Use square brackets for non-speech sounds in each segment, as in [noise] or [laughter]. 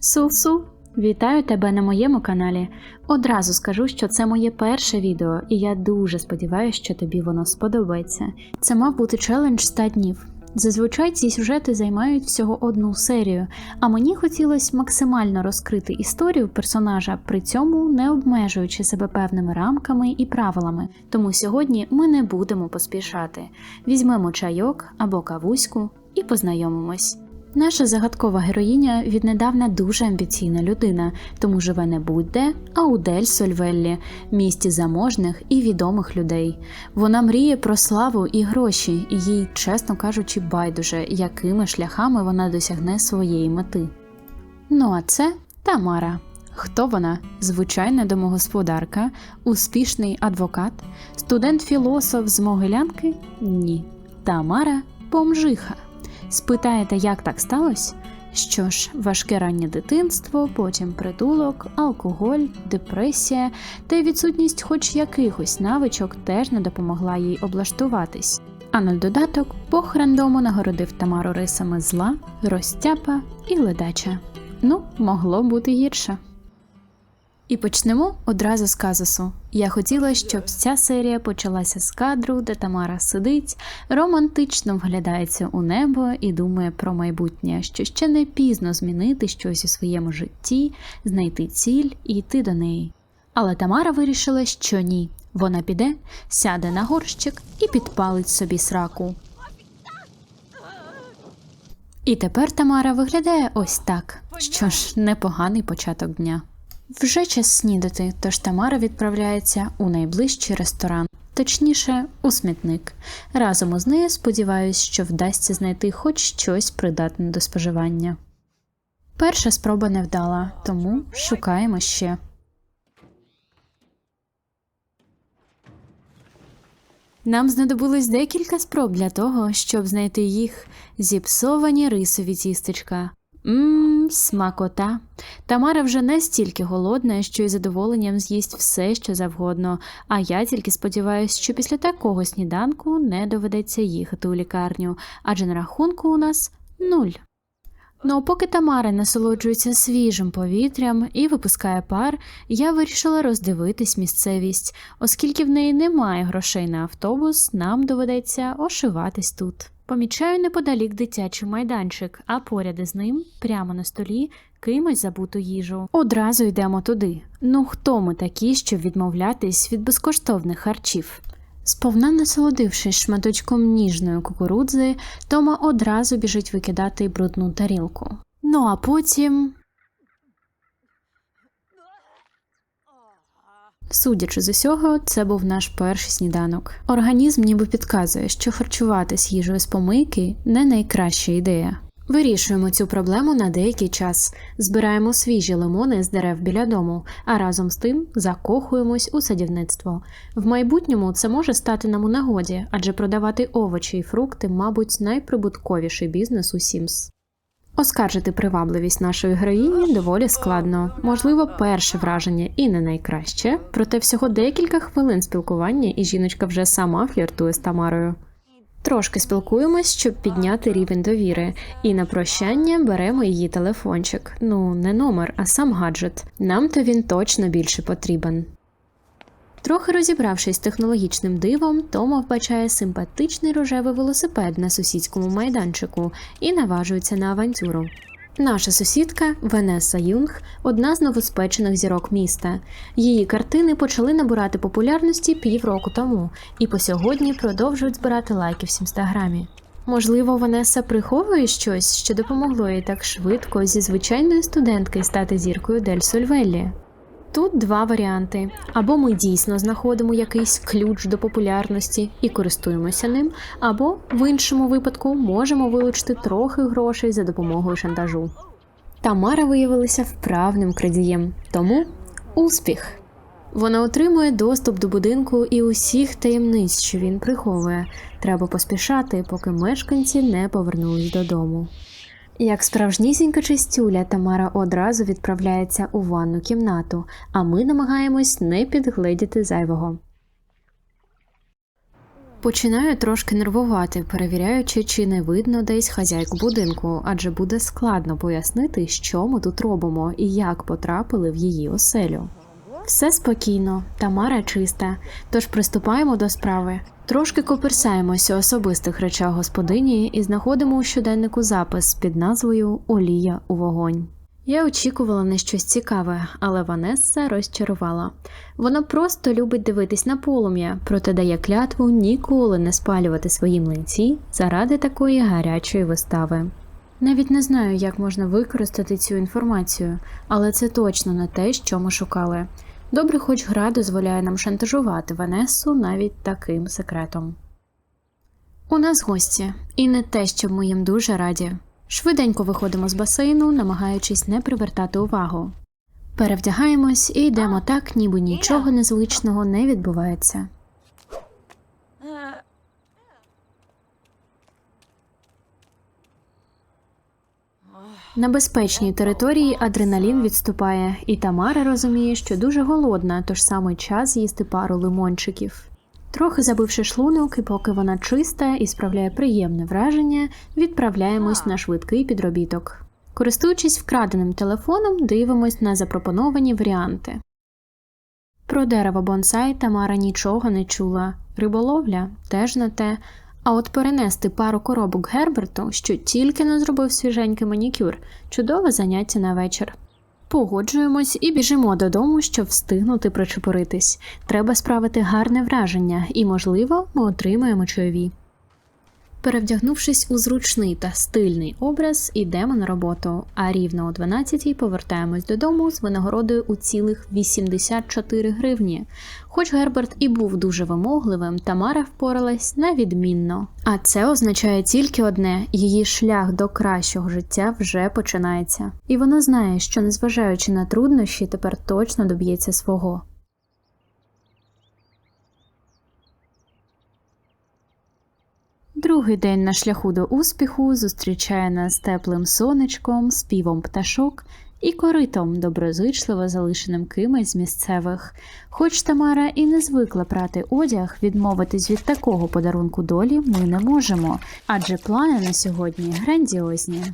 Су-су! Вітаю тебе на моєму каналі. Одразу скажу, що це моє перше відео, і я дуже сподіваюся, що тобі воно сподобається. Це мав бути челендж 100 днів. Зазвичай ці сюжети займають всього одну серію, а мені хотілося максимально розкрити історію персонажа, при цьому не обмежуючи себе певними рамками і правилами. Тому сьогодні ми не будемо поспішати. Візьмемо чайок або кавуську і познайомимось. Наша загадкова героїня віднедавна дуже амбіційна людина, тому живе не будь-де, а у Дель Сольвеллі, місті заможних і відомих людей. Вона мріє про славу і гроші, і їй, чесно кажучи, байдуже, якими шляхами вона досягне своєї мети. Ну а це Тамара. Хто вона? Звичайна домогосподарка, успішний адвокат, студент-філософ з Могилянки? Ні. Тамара бомжиха. Спитаєте, як так сталося? Що ж, важке раннє дитинство, потім притулок, алкоголь, депресія та й відсутність хоч якихось навичок теж не допомогла їй облаштуватись. А на додаток Бог рандому нагородив Тамару рисами зла, розтяпа і ледача. Ну, могло бути гірше. І почнемо одразу з казусу. Я хотіла, щоб ця серія почалася з кадру, де Тамара сидить, романтично вглядається у небо і думає про майбутнє, що ще не пізно змінити щось у своєму житті, знайти ціль і йти до неї. Але Тамара вирішила, що ні. Вона піде, сяде на горщик і підпалить собі сраку. І тепер Тамара виглядає ось так. Що ж, непоганий початок дня. Вже час снідати, тож Тамара відправляється у найближчий ресторан, точніше, у смітник. Разом із нею сподіваюсь, що вдасться знайти хоч щось придатне до споживання. Перша спроба не вдала, тому шукаємо ще. Нам знадобилось декілька спроб для того, щоб знайти їх зіпсовані рисові тістечка. Мм, смакота. Тамара вже настільки голодна, що із задоволенням з'їсть все, що завгодно, а я тільки сподіваюся, що після такого сніданку не доведеться їхати у лікарню, адже на рахунку у нас нуль. Ну, поки Тамара насолоджується свіжим повітрям і випускає пар, я вирішила роздивитись місцевість, оскільки в неї немає грошей на автобус, нам доведеться ошиватись тут. Помічаю неподалік дитячий майданчик, а поряд із ним, прямо на столі, кимось забуту їжу. Одразу йдемо туди. Ну хто ми такі, щоб відмовлятись від безкоштовних харчів? Сповна насолодившись шматочком ніжної кукурудзи, Тома одразу біжить викидати брудну тарілку. Ну а потім. Судячи з усього, це був наш перший сніданок. Організм ніби підказує, що харчуватись їжею з помийки не найкраща ідея. Вирішуємо цю проблему на деякий час, збираємо свіжі лимони з дерев біля дому, а разом з тим закохуємось у садівництво. В майбутньому це може стати нам у нагоді, адже продавати овочі і фрукти, мабуть, найприбутковіший бізнес у Сімс. Оскаржити привабливість нашої героїні доволі складно, можливо, перше враження і не найкраще, проте всього декілька хвилин спілкування, і жіночка вже сама фліртує з Тамарою. Трошки спілкуємось, щоб підняти рівень довіри, і на прощання беремо її телефончик. Ну, не номер, а сам гаджет. Нам то він точно більше потрібен. Трохи розібравшись з технологічним дивом, Тома вбачає симпатичний рожевий велосипед на сусідському майданчику і наважується на авантюру. Наша сусідка Венеса Юнг одна з новоспечених зірок міста. Її картини почали набирати популярності півроку тому і по сьогодні продовжують збирати лайки в інстаграмі. Можливо, Венеса приховує щось, що допомогло їй так швидко зі звичайної студентки стати зіркою Дель Сольвеллі. Тут два варіанти: або ми дійсно знаходимо якийсь ключ до популярності і користуємося ним, або в іншому випадку можемо вилучити трохи грошей за допомогою шантажу. Тамара виявилася вправним крадієм, тому успіх. Вона отримує доступ до будинку і усіх таємниць, що він приховує. Треба поспішати, поки мешканці не повернулись додому. Як справжнісінька чистюля, Тамара одразу відправляється у ванну кімнату, а ми намагаємось не підгледіти зайвого. Починаю трошки нервувати, перевіряючи, чи не видно десь хазяйку будинку, адже буде складно пояснити, що ми тут робимо і як потрапили в її оселю. Все спокійно, Тамара чиста, тож приступаємо до справи. Трошки коперсаємося особистих речах господині і знаходимо у щоденнику запис під назвою Олія у вогонь. Я очікувала на щось цікаве, але Ванесса розчарувала. Вона просто любить дивитись на полум'я, проте дає клятву ніколи не спалювати свої млинці заради такої гарячої вистави. Навіть не знаю, як можна використати цю інформацію, але це точно не те, що ми шукали. Добре, хоч гра дозволяє нам шантажувати Ванесу навіть таким секретом. У нас гості, і не те, що ми їм дуже раді. Швиденько виходимо з басейну, намагаючись не привертати увагу. Перевдягаємось і йдемо так, ніби нічого незвичного не відбувається. На безпечній території адреналін відступає, і Тамара розуміє, що дуже голодна, тож саме час їсти пару лимончиків. Трохи забивши шлунок, і поки вона чиста і справляє приємне враження, відправляємось на швидкий підробіток. Користуючись вкраденим телефоном, дивимось на запропоновані варіанти. Про дерево бонсай Тамара нічого не чула, риболовля теж не те. А от перенести пару коробок Герберту, що тільки не зробив свіженький манікюр, чудове заняття на вечір. Погоджуємось і біжимо додому, щоб встигнути причепуритись. Треба справити гарне враження, і, можливо, ми отримаємо чайові. Перевдягнувшись у зручний та стильний образ, ідемо на роботу, а рівно о 12-й повертаємось додому з винагородою у цілих 84 гривні. Хоч Герберт і був дуже вимогливим, Тамара впоралась на відмінно. А це означає тільки одне: її шлях до кращого життя вже починається. І вона знає, що незважаючи на труднощі, тепер точно доб'ється свого. Другий день на шляху до успіху зустрічає нас теплим сонечком, співом пташок і коритом, доброзичливо залишеним кимось з місцевих. Хоч Тамара і не звикла прати одяг, відмовитись від такого подарунку долі ми не можемо, адже плани на сьогодні грандіозні.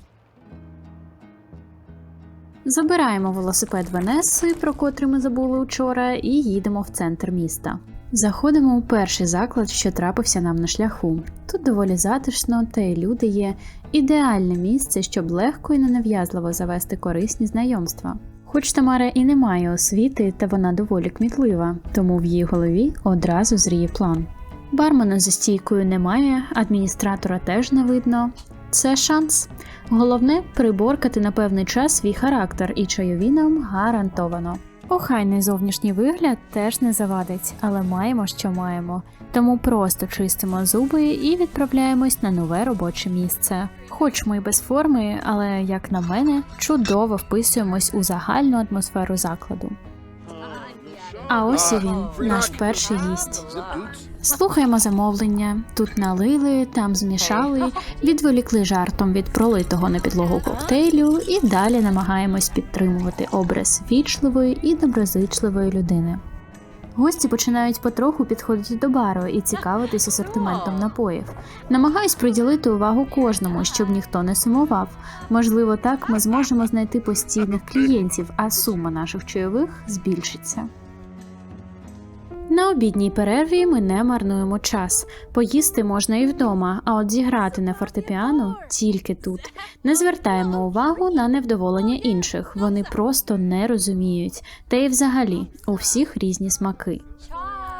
Забираємо велосипед Венеси, про котрий ми забули вчора, і їдемо в центр міста. Заходимо у перший заклад, що трапився нам на шляху. Тут доволі затишно, та й люди є ідеальне місце, щоб легко і ненав'язливо завести корисні знайомства. Хоч Тамара і не має освіти, та вона доволі кмітлива, тому в її голові одразу зріє план. Бармена за стійкою немає, адміністратора теж не видно. Це шанс. Головне приборкати на певний час свій характер, і чайові нам гарантовано. Охайний зовнішній вигляд теж не завадить, але маємо, що маємо. Тому просто чистимо зуби і відправляємось на нове робоче місце. Хоч ми без форми, але, як на мене, чудово вписуємось у загальну атмосферу закладу. А ось і він, наш перший гість. Слухаємо замовлення. Тут налили, там змішали, відволікли жартом від пролитого на підлогу коктейлю і далі намагаємось підтримувати образ вічливої і доброзичливої людини. Гості починають потроху підходити до бару і цікавитись асортиментом напоїв. Намагаюсь приділити увагу кожному, щоб ніхто не сумував. Можливо, так ми зможемо знайти постійних клієнтів, а сума наших чайових збільшиться. На обідній перерві ми не марнуємо час. Поїсти можна і вдома, а от зіграти на фортепіано тільки тут. Не звертаємо увагу на невдоволення інших. Вони просто не розуміють. Та й взагалі у всіх різні смаки.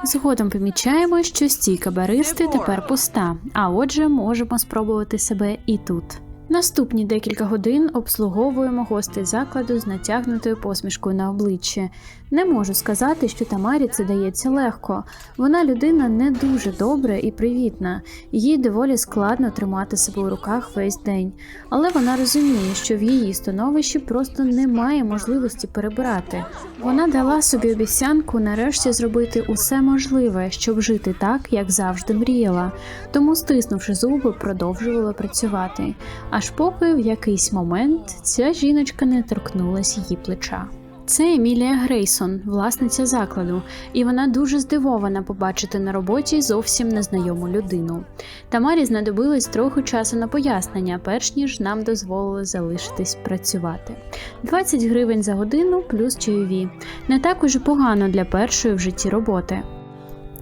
Згодом помічаємо, що стійка баристи тепер пуста, а отже, можемо спробувати себе і тут. Наступні декілька годин обслуговуємо гостей закладу з натягнутою посмішкою на обличчі. Не можу сказати, що Тамарі це дається легко. Вона людина не дуже добра і привітна, їй доволі складно тримати себе у руках весь день, але вона розуміє, що в її становищі просто немає можливості перебирати. Вона дала собі обіцянку нарешті зробити усе можливе, щоб жити так, як завжди мріяла. Тому, стиснувши зуби, продовжувала працювати. Аж поки в якийсь момент ця жіночка не торкнулась її плеча. Це Емілія Грейсон, власниця закладу, і вона дуже здивована побачити на роботі зовсім незнайому людину. Тамарі знадобилось трохи часу на пояснення, перш ніж нам дозволили залишитись працювати. 20 гривень за годину плюс чайові. Не так уже погано для першої в житті роботи.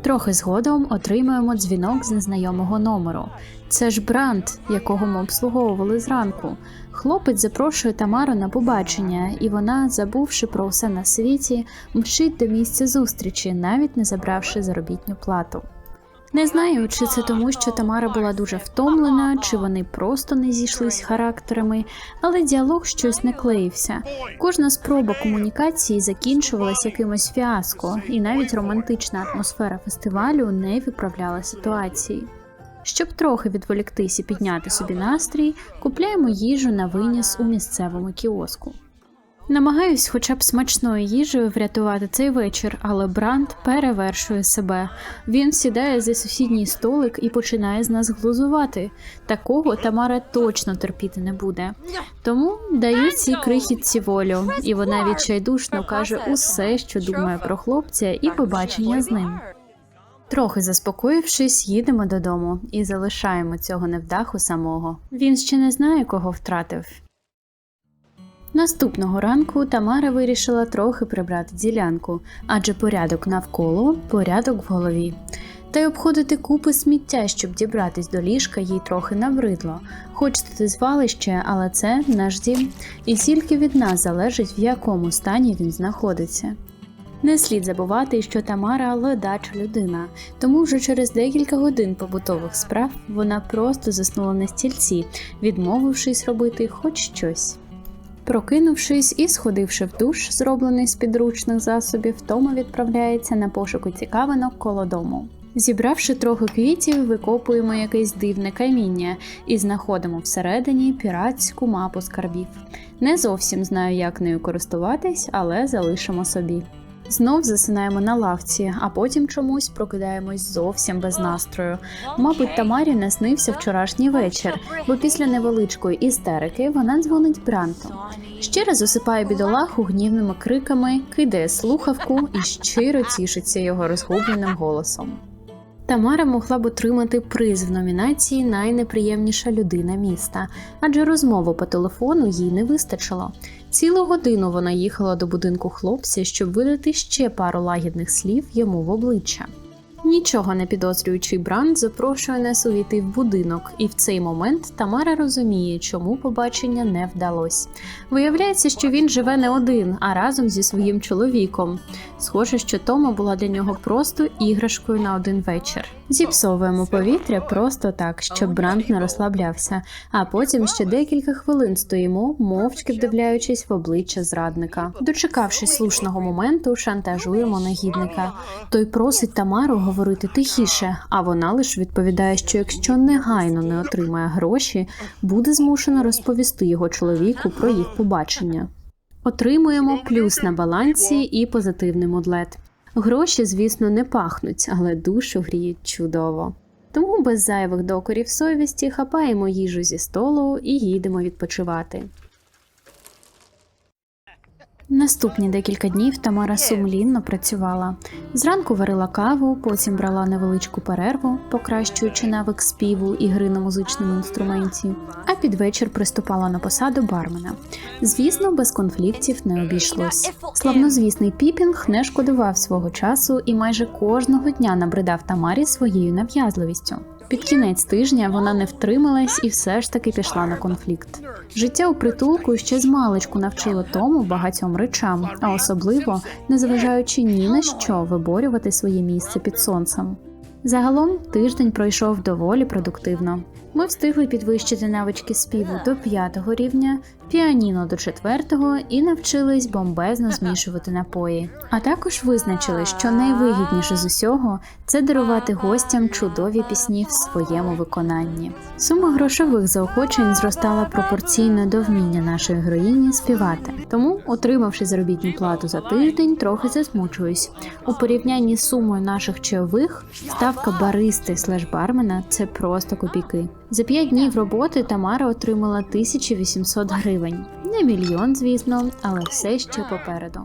Трохи згодом отримуємо дзвінок з незнайомого номеру. Це ж бранд, якого ми обслуговували зранку. Хлопець запрошує Тамару на побачення, і вона, забувши про все на світі, мчить до місця зустрічі, навіть не забравши заробітну плату. Не знаю, чи це тому, що Тамара була дуже втомлена, чи вони просто не зійшлись характерами, але діалог щось не клеївся. Кожна спроба комунікації закінчувалась якимось фіаско, і навіть романтична атмосфера фестивалю не виправляла ситуації. Щоб трохи відволіктись і підняти собі настрій, купляємо їжу на виніс у місцевому кіоску. Намагаюсь хоча б смачною їжею врятувати цей вечір, але Бранд перевершує себе. Він сідає за сусідній столик і починає з нас глузувати. Такого Тамара точно терпіти не буде. Тому даю цій крихітці волю, і вона відчайдушно каже усе, що думає про хлопця, і побачення з ним. Трохи заспокоївшись, їдемо додому і залишаємо цього невдаху самого. Він ще не знає, кого втратив. Наступного ранку Тамара вирішила трохи прибрати ділянку, адже порядок навколо порядок в голові. Та й обходити купи сміття, щоб дібратись до ліжка, їй трохи набридло. Хоч і звалище, але це наш дім, і тільки від нас залежить, в якому стані він знаходиться. Не слід забувати, що Тамара ледача людина, тому вже через декілька годин побутових справ вона просто заснула на стільці, відмовившись робити хоч щось. Прокинувшись і сходивши в душ, зроблений з підручних засобів, Тома відправляється на пошуку цікавинок коло дому. Зібравши трохи квітів, викопуємо якесь дивне каміння і знаходимо всередині піратську мапу скарбів. Не зовсім знаю, як нею користуватись, але залишимо собі. Знов засинаємо на лавці, а потім чомусь прокидаємось зовсім без настрою. Мабуть, Тамарі не снився вчорашній вечір, бо після невеличкої істерики вона дзвонить Бранту. Ще раз осипає бідолаху гнівними криками, кидає слухавку і щиро тішиться його розгубленим голосом. Тамара могла б отримати приз в номінації Найнеприємніша людина міста, адже розмову по телефону їй не вистачило. Цілу годину вона їхала до будинку хлопця, щоб видати ще пару лагідних слів йому в обличчя. Нічого не підозрюючий Бранд запрошує нас увійти в будинок, і в цей момент Тамара розуміє, чому побачення не вдалось. Виявляється, що він живе не один, а разом зі своїм чоловіком. Схоже, що Тома була для нього просто іграшкою на один вечір. Зіпсовуємо повітря просто так, щоб Бранд не розслаблявся, а потім ще декілька хвилин стоїмо, мовчки вдивляючись в обличчя зрадника. Дочекавшись слушного моменту, шантажуємо негідника. Той просить Тамару говорити тихіше, а вона лише відповідає, що якщо негайно не отримає гроші, буде змушена розповісти його чоловіку про їх побачення. Отримуємо плюс на балансі і позитивний мудлет. Гроші, звісно, не пахнуть, але душу гріють чудово. Тому без зайвих докорів совісті хапаємо їжу зі столу і їдемо відпочивати. Наступні декілька днів Тамара сумлінно працювала. Зранку варила каву, потім брала невеличку перерву, покращуючи навик співу і гри на музичному інструменті, а під вечір приступала на посаду бармена. Звісно, без конфліктів не обійшлось. Славнозвісний піпінг не шкодував свого часу і майже кожного дня набридав Тамарі своєю нав'язливістю. Під кінець тижня вона не втрималась і все ж таки пішла на конфлікт. Життя у притулку ще з маличку навчило тому багатьом речам, а особливо незважаючи ні на що виборювати своє місце під сонцем. Загалом тиждень пройшов доволі продуктивно. Ми встигли підвищити навички співу до п'ятого рівня, піаніно до четвертого і навчились бомбезно змішувати напої. А також визначили, що найвигідніше з усього це дарувати гостям чудові пісні в своєму виконанні. Сума грошових заохочень зростала пропорційно до вміння нашої героїні співати. Тому, отримавши заробітну плату за тиждень, трохи засмучуюсь. У порівнянні з сумою наших чайових ставка баристи слеш бармена це просто копійки. За 5 днів роботи Тамара отримала 1800 гривень. Не мільйон, звісно, але все ще попереду.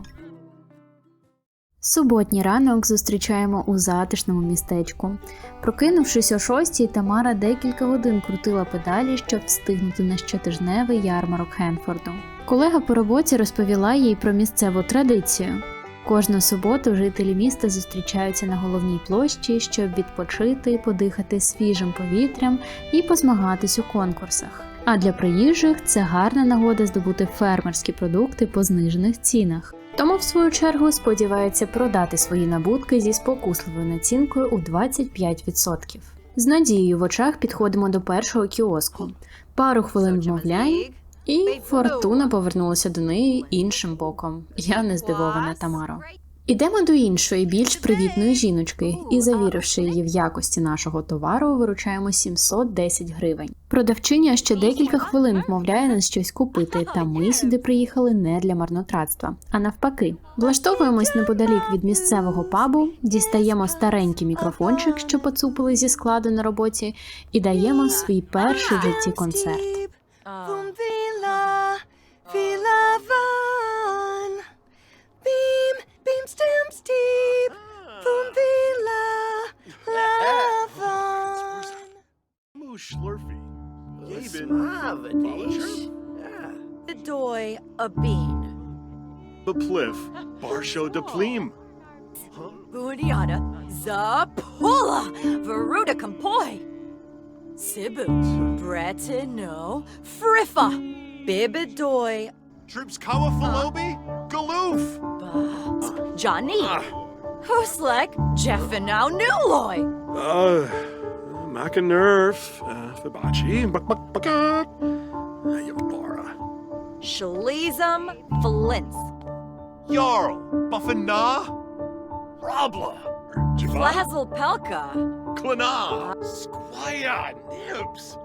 Суботній ранок зустрічаємо у затишному містечку. Прокинувшись о шостій, Тамара декілька годин крутила педалі, щоб встигнути на щотижневий ярмарок Хенфорду. Колега по роботі розповіла їй про місцеву традицію. Кожну суботу жителі міста зустрічаються на головній площі, щоб відпочити, подихати свіжим повітрям і позмагатись у конкурсах. А для приїжджих це гарна нагода здобути фермерські продукти по знижених цінах. Тому, в свою чергу, сподіваються продати свої набутки зі спокусливою націнкою у 25%. З надією в очах підходимо до першого кіоску. Пару хвилин вмовлянь, і фортуна повернулася до неї іншим боком. Я не здивована Тамаро. Ідемо до іншої, більш привітної жіночки, і, завіривши її в якості нашого товару, виручаємо 710 гривень. Продавчиня ще декілька хвилин вмовляє нас щось купити, та ми сюди приїхали не для марнотратства, а навпаки. Влаштовуємось неподалік від місцевого пабу, дістаємо старенький мікрофончик, що поцупили зі складу на роботі, і даємо свій перший в житті концерт. Boom ah. vila, ah. vila van. Beam, beam stem steep. Boom ah. vila, la [laughs] van. Moo Schlurfy. Gaben. Slavadish. The doy a bean. Bepliff. Barsho de Pleem. Budiana, Zapula, Veruda Compoi. Sibut, Bretineau, Friffa, Bibidoy. Troops Kawafalobi, uh, Galoof. Johnny, uh, Huslek, Jeffinow, Newloy. Uh, Macanerf, uh, Fibachi, Bakbakat, uh, Yabara. Shalizam, Flint's. Jarl, Buffinah, Robla, Flazel Pelka. Klana. Squire. Nibs.